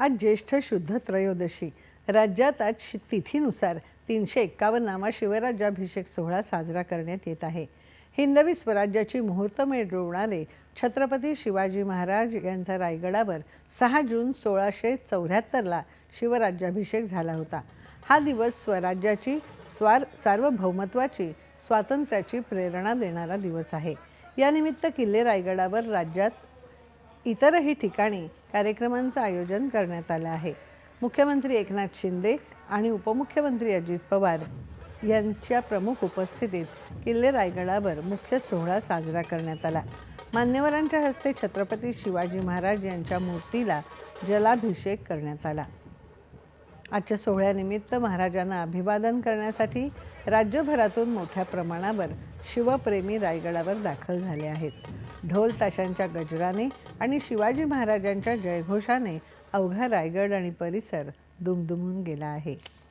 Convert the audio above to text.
आज ज्येष्ठ शुद्ध त्रयोदशी. राज्यात आज शि- तिथीनुसार तीनशे एक्कावन्नावा शिवराज्याभिषेक सोहळा साजरा करण्यात येत आहे. हिंदवी स्वराज्याची मुहूर्तमेढ रोवणारे छत्रपती शिवाजी महाराज यांचा रायगडावर सहा जून सोळाशे चौऱ्याहत्तरला शिवराज्याभिषेक झाला होता. हा दिवस स्वराज्याची स्वार सार्वभौमत्वाची स्वातंत्र्याची प्रेरणा देणारा दिवस आहे. यानिमित्त किल्ले रायगडावर राज्यात इतरही ठिकाणी कार्यक्रमांचं आयोजन करण्यात आलं आहे. मुख्यमंत्री एकनाथ शिंदे आणि उपमुख्यमंत्री अजित पवार यांच्या प्रमुख उपस्थितीत किल्ले रायगडावर मुख्य सोहळा साजरा करण्यात आला. मान्यवरांच्या हस्ते छत्रपती शिवाजी महाराज यांच्या मूर्तीला जलाभिषेक करण्यात आला. आजच्या सोहळ्यानिमित्त महाराजांना अभिवादन करण्यासाठी राज्यभरातून मोठ्या प्रमाणावर शिवप्रेमी रायगडावर दाखल झाले आहेत. ढोल ताशांच्या गजराने आणि शिवाजी महाराजांच्या जयघोषाने अवघा रायगड आणि परिसर दुमदुमून गेला आहे.